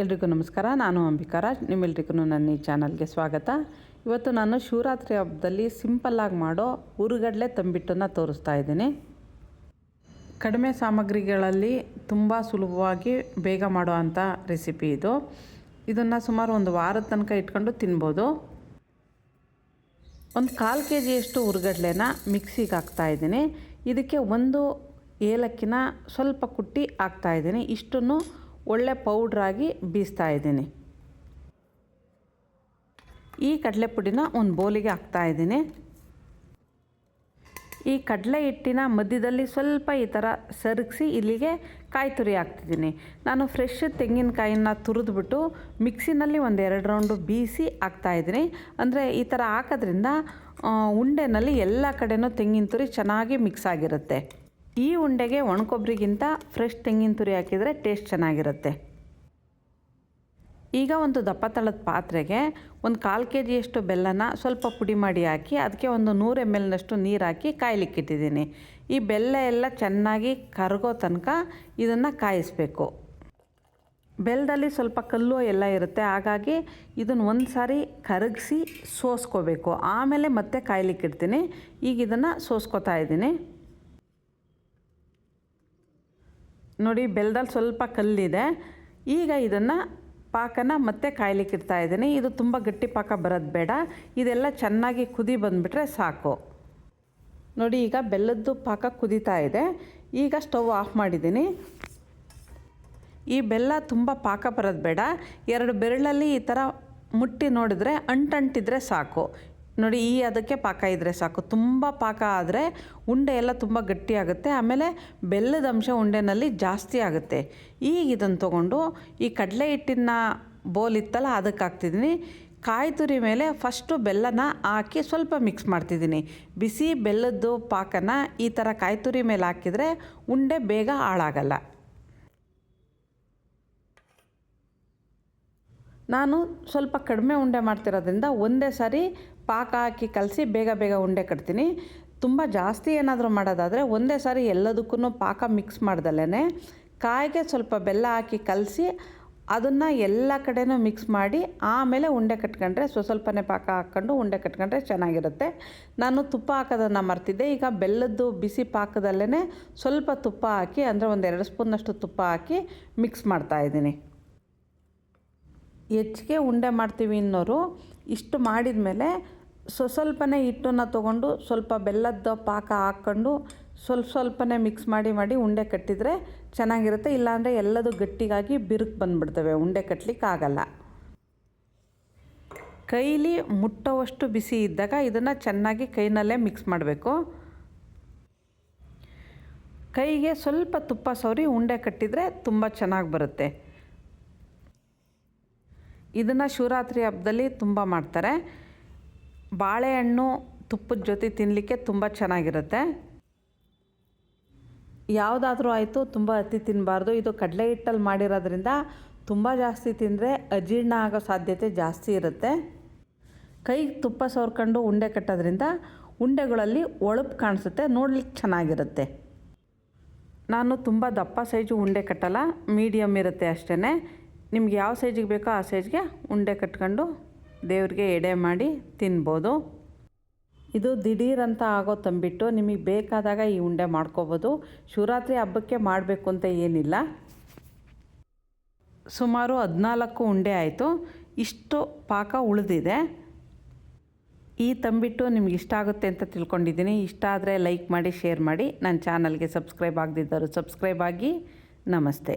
ಎಲ್ರಿಗೂ ನಮಸ್ಕಾರ. ನಾನು ಅಂಬಿಕಾರಾಜ್ ನಿಮ್ಮೆಲ್ರಿಗೂ ನನ್ನ ಈ ಚಾನಲ್ಗೆ ಸ್ವಾಗತ. ಇವತ್ತು ನಾನು ಶಿವರಾತ್ರಿ ಹಬ್ಬದಲ್ಲಿ ಸಿಂಪಲ್ಲಾಗಿ ಮಾಡೋ ಉರುಗಡ್ಲೆ ತಂಬಿಟ್ಟನ್ನು ತೋರಿಸ್ತಾ ಇದ್ದೀನಿ. ಕಡಿಮೆ ಸಾಮಗ್ರಿಗಳಲ್ಲಿ ತುಂಬ ಸುಲಭವಾಗಿ ಬೇಗ ಮಾಡೋ ಅಂಥ ರೆಸಿಪಿ ಇದು. ಇದನ್ನು ಸುಮಾರು ಒಂದು ವಾರದ ತನಕ ಇಟ್ಕೊಂಡು ತಿನ್ಬೋದು. ಒಂದು ಕಾಲು ಕೆ ಜಿಯಷ್ಟು ಉರುಗಡ್ಲೆನ ಮಿಕ್ಸಿಗೆ ಹಾಕ್ತಾ ಇದ್ದೀನಿ. ಇದಕ್ಕೆ ಒಂದು ಏಲಕ್ಕಿನ ಸ್ವಲ್ಪ ಕುಟ್ಟಿ ಹಾಕ್ತಾಯಿದ್ದೀನಿ ಇಷ್ಟನ್ನು ಒಳ್ಳೆ ಪೌಡ್ರಾಗಿ ಬೀಸ್ತಾ ಇದ್ದೀನಿ. ಈ ಕಡಲೆ ಪುಡಿನ ಒಂದು ಬೋಲಿಗೆ ಹಾಕ್ತಾಯಿದ್ದೀನಿ ಈ ಕಡಲೆ ಹಿಟ್ಟಿನ ಮಧ್ಯದಲ್ಲಿ ಸ್ವಲ್ಪ ಈ ಥರ ಸರಗಿಸಿ ಇಲ್ಲಿಗೆ ಕಾಯಿ ತುರಿ ಹಾಕ್ತಿದ್ದೀನಿ. ನಾನು ಫ್ರೆಶ್ ತೆಂಗಿನಕಾಯಿನ ತುರಿದ್ಬಿಟ್ಟು ಮಿಕ್ಸಿನಲ್ಲಿ ಒಂದು ಎರಡು ರೌಂಡು ಬೀಸಿ ಹಾಕ್ತಾಯಿದ್ದೀನಿ ಅಂದರೆ ಈ ಥರ ಹಾಕೋದ್ರಿಂದ ಉಂಡೆನಲ್ಲಿ ಎಲ್ಲ ಕಡೆನೂ ತೆಂಗಿನ ತುರಿ ಚೆನ್ನಾಗಿ ಮಿಕ್ಸ್ ಆಗಿರುತ್ತೆ. ಈ ಉಂಡೆಗೆ ಒಣಕೊಬ್ಬರಿಗಿಂತ ಫ್ರೆಶ್ ತೆಂಗಿನ ತುರಿ ಹಾಕಿದರೆ ಟೇಸ್ಟ್ ಚೆನ್ನಾಗಿರುತ್ತೆ. ಈಗ ಒಂದು ದಪ್ಪ ತಳದ ಪಾತ್ರೆಗೆ ಒಂದು ಕಾಲು ಕೆ ಜಿಯಷ್ಟು ಬೆಲ್ಲನ ಸ್ವಲ್ಪ ಪುಡಿ ಮಾಡಿ ಹಾಕಿ ಅದಕ್ಕೆ ಒಂದು ನೂರು ಎಂ ಎಲ್ನಷ್ಟು ನೀರು ಹಾಕಿ ಕಾಯ್ಲಿಕ್ಕಿಟ್ಟಿದ್ದೀನಿ ಈ ಬೆಲ್ಲ ಎಲ್ಲ ಚೆನ್ನಾಗಿ ಕರಗೋ ತನಕ ಇದನ್ನು ಕಾಯಿಸಬೇಕು. ಬೆಲ್ಲದಲ್ಲಿ ಸ್ವಲ್ಪ ಕಲ್ಲು ಎಲ್ಲ ಇರುತ್ತೆ, ಹಾಗಾಗಿ ಇದನ್ನು ಒಂದು ಸಾರಿ ಕರಗಿಸಿ ಸೋಸ್ಕೋಬೇಕು. ಆಮೇಲೆ ಮತ್ತೆ ಕಾಯ್ಲಿಕ್ಕಿಡ್ತೀನಿ ಈಗ ಇದನ್ನು ಸೋಸ್ಕೋತಾ ಇದ್ದೀನಿ. ನೋಡಿ ಬೆಲ್ಲದಲ್ಲಿ ಸ್ವಲ್ಪ ಕಲ್ಲಿದೆ. ಈಗ ಇದನ್ನು ಪಾಕನ ಮತ್ತೆ ಕಾಯ್ಲಿಕ್ಕೆ ಇಡ್ತಾ ಇದ್ದೀನಿ. ಇದು ತುಂಬ ಗಟ್ಟಿ ಪಾಕ ಬರೋದು ಬೇಡ. ಇದೆಲ್ಲ ಚೆನ್ನಾಗಿ ಕುದಿ ಬಂದುಬಿಟ್ರೆ ಸಾಕು. ನೋಡಿ, ಈಗ ಬೆಲ್ಲದ್ದು ಪಾಕ ಕುದೀತಾ ಇದೆ. ಈಗ ಸ್ಟವ್ ಆಫ್ ಮಾಡಿದ್ದೀನಿ. ಈ ಬೆಲ್ಲ ತುಂಬ ಪಾಕ ಬರೋದು ಬೇಡ. ಎರಡು ಬೆರಳಲ್ಲಿ ಈ ಥರ ಮುಟ್ಟಿ ನೋಡಿದ್ರೆ, ಅಂಟಂಟಿದ್ರೆ ಸಾಕು. ನೋಡಿ, ಈ ಅದಕ್ಕೆ ಪಾಕ ಇದ್ದರೆ ಸಾಕು. ತುಂಬ ಪಾಕ ಆದರೆ ಉಂಡೆ ಎಲ್ಲ ತುಂಬ ಗಟ್ಟಿಯಾಗುತ್ತೆ ಆಮೇಲೆ ಬೆಲ್ಲದ ಅಂಶ ಉಂಡೆನಲ್ಲಿ ಜಾಸ್ತಿ ಆಗುತ್ತೆ. ಈಗ ಇದನ್ನು ತೊಗೊಂಡು ಈ ಕಡಲೆ ಹಿಟ್ಟಿನ ಬೋಲ್ ಇತ್ತಲ್ಲ, ಅದಕ್ಕೆ ಹಾಕ್ತಿದ್ದೀನಿ. ಕಾಯಿ ತುರಿ ಮೇಲೆ ಫಸ್ಟು ಬೆಲ್ಲನ ಹಾಕಿ ಸ್ವಲ್ಪ ಮಿಕ್ಸ್ ಮಾಡ್ತಿದ್ದೀನಿ. ಬಿಸಿ ಬೆಲ್ಲದ್ದು ಪಾಕನ ಈ ಥರ ಕಾಯಿ ತುರಿ ಮೇಲೆ ಹಾಕಿದರೆ ಉಂಡೆ ಬೇಗ ಹಾಳಾಗಲ್ಲ. ನಾನು ಸ್ವಲ್ಪ ಕಡಿಮೆ ಉಂಡೆ ಮಾಡ್ತಿರೋದ್ರಿಂದ ಒಂದೇ ಸಾರಿ ಪಾಕ ಹಾಕಿ ಕಲಸಿ ಬೇಗ ಬೇಗ ಉಂಡೆ ಕಟ್ತೀನಿ. ತುಂಬ ಜಾಸ್ತಿ ಏನಾದರೂ ಮಾಡೋದಾದರೆ ಒಂದೇ ಸಾರಿ ಎಲ್ಲದಕ್ಕೂ ಪಾಕ ಮಿಕ್ಸ್ ಮಾಡ್ದಲೇ ಕಾಯಿಗೆ ಸ್ವಲ್ಪ ಬೆಲ್ಲ ಹಾಕಿ ಕಲಸಿ ಅದನ್ನು ಎಲ್ಲ ಕಡೆನೂ ಮಿಕ್ಸ್ ಮಾಡಿ ಆಮೇಲೆ ಉಂಡೆ ಕಟ್ಕೊಂಡ್ರೆ ಸ್ವಸ್ವಲ್ಪನೇ ಪಾಕ ಹಾಕ್ಕೊಂಡು ಉಂಡೆ ಕಟ್ಕೊಂಡ್ರೆ ಚೆನ್ನಾಗಿರುತ್ತೆ. ನಾನು ತುಪ್ಪ ಹಾಕೋದನ್ನು ಮರ್ತಿದ್ದೆ. ಈಗ ಬೆಲ್ಲದ್ದು ಬಿಸಿ ಪಾಕದಲ್ಲೇ ಸ್ವಲ್ಪ ತುಪ್ಪ ಹಾಕಿ ಅಂದರೆ ಒಂದು ಎರಡು ಸ್ಪೂನಷ್ಟು ತುಪ್ಪ ಹಾಕಿ ಮಿಕ್ಸ್ ಮಾಡ್ತಾಯಿದ್ದೀನಿ ಹೆಚ್ಚಿಗೆ ಉಂಡೆ ಮಾಡ್ತೀವಿ ಅನ್ನೋರು ಇಷ್ಟು ಮಾಡಿದ ಮೇಲೆ ಸ್ವಸ್ವಲ್ಪನೇ ಹಿಟ್ಟನ್ನು ತೊಗೊಂಡು ಸ್ವಲ್ಪ ಬೆಲ್ಲದ ಪಾಕ ಹಾಕ್ಕೊಂಡು ಸ್ವಲ್ಪ ಸ್ವಲ್ಪನೇ ಮಿಕ್ಸ್ ಮಾಡಿ ಮಾಡಿ ಉಂಡೆ ಕಟ್ಟಿದರೆ ಚೆನ್ನಾಗಿರುತ್ತೆ. ಇಲ್ಲಾಂದರೆ ಎಲ್ಲದು ಗಟ್ಟಿಗಾಗಿ ಬಿರುಕು ಬಂದುಬಿಡ್ತವೆ. ಉಂಡೆ ಕಟ್ಟಲಿಕ್ಕೆ ಆಗಲ್ಲ. ಕೈಲಿ ಮುಟ್ಟೋವಷ್ಟು ಬಿಸಿ ಇದ್ದಾಗ ಇದನ್ನು ಚೆನ್ನಾಗಿ ಕೈನಲ್ಲೇ ಮಿಕ್ಸ್ ಮಾಡಬೇಕು. ಕೈಗೆ ಸ್ವಲ್ಪ ತುಪ್ಪ ಸವರಿ ಉಂಡೆ ಕಟ್ಟಿದರೆ ತುಂಬ ಚೆನ್ನಾಗಿ ಬರುತ್ತೆ. ಇದನ್ನು ಶಿವರಾತ್ರಿ ಹಬ್ಬದಲ್ಲಿ ತುಂಬ ಮಾಡ್ತಾರೆ. ಬಾಳೆಹಣ್ಣು ತುಪ್ಪದ ಜೊತೆ ತಿನ್ನಲಿಕ್ಕೆ ತುಂಬ ಚೆನ್ನಾಗಿರುತ್ತೆ. ಯಾವುದಾದ್ರೂ ಆಯಿತು ತುಂಬ ಅತಿ ತಿನ್ನಬಾರ್ದು ಇದು ಕಡಲೆ ಹಿಟ್ಟಲ್ಲಿ ಮಾಡಿರೋದ್ರಿಂದ ತುಂಬ ಜಾಸ್ತಿ ತಿಂದರೆ ಅಜೀರ್ಣ ಆಗೋ ಸಾಧ್ಯತೆ ಜಾಸ್ತಿ ಇರುತ್ತೆ. ಕೈಗೆ ತುಪ್ಪ ಸವರ್ಕೊಂಡು ಉಂಡೆ ಕಟ್ಟೋದ್ರಿಂದ ಉಂಡೆಗಳಲ್ಲಿ ಒಳಪು ಕಾಣಿಸುತ್ತೆ ನೋಡ್ಲಿಕ್ಕೆ ಚೆನ್ನಾಗಿರುತ್ತೆ. ನಾನು ತುಂಬ ದಪ್ಪ ಸೈಜು ಉಂಡೆ ಕಟ್ಟಲ್ಲ ಮೀಡಿಯಮ್ ಇರುತ್ತೆ ಅಷ್ಟೇ ನಿಮ್ಗೆ ಯಾವ ಸೈಜಿಗೆ ಬೇಕೋ ಆ ಸೈಜ್ಗೆ ಉಂಡೆ ಕಟ್ಕೊಂಡು ದೇವ್ರಿಗೆ ಎಡೆ ಮಾಡಿ ತಿನ್ಬೋದು. ಇದು ದಿಢೀರಂತ ಆಗೋ ತಂಬಿಟ್ಟು ನಿಮಗೆ ಬೇಕಾದಾಗ ಈ ಉಂಡೆ ಮಾಡ್ಕೋಬೋದು. ಶಿವರಾತ್ರಿ ಹಬ್ಬಕ್ಕೆ ಮಾಡಬೇಕು ಅಂತ ಏನಿಲ್ಲ. ಸುಮಾರು ಹದಿನಾಲ್ಕು ಉಂಡೆ ಆಯಿತು. ಇಷ್ಟು ಪಾಕ ಉಳಿದಿದೆ. ಈ ತಂಬಿಟ್ಟು ನಿಮ್ಗೆ ಇಷ್ಟ ಆಗುತ್ತೆ ಅಂತ ತಿಳ್ಕೊಂಡಿದ್ದೀನಿ. ಇಷ್ಟ ಆದರೆ ಲೈಕ್ ಮಾಡಿ, ಶೇರ್ ಮಾಡಿ. ನನ್ನ ಚಾನಲ್ಗೆ ಸಬ್ಸ್ಕ್ರೈಬ್ ಆಗದಿದ್ದರು ಸಬ್ಸ್ಕ್ರೈಬ್ ಆಗಿ. ನಮಸ್ತೆ.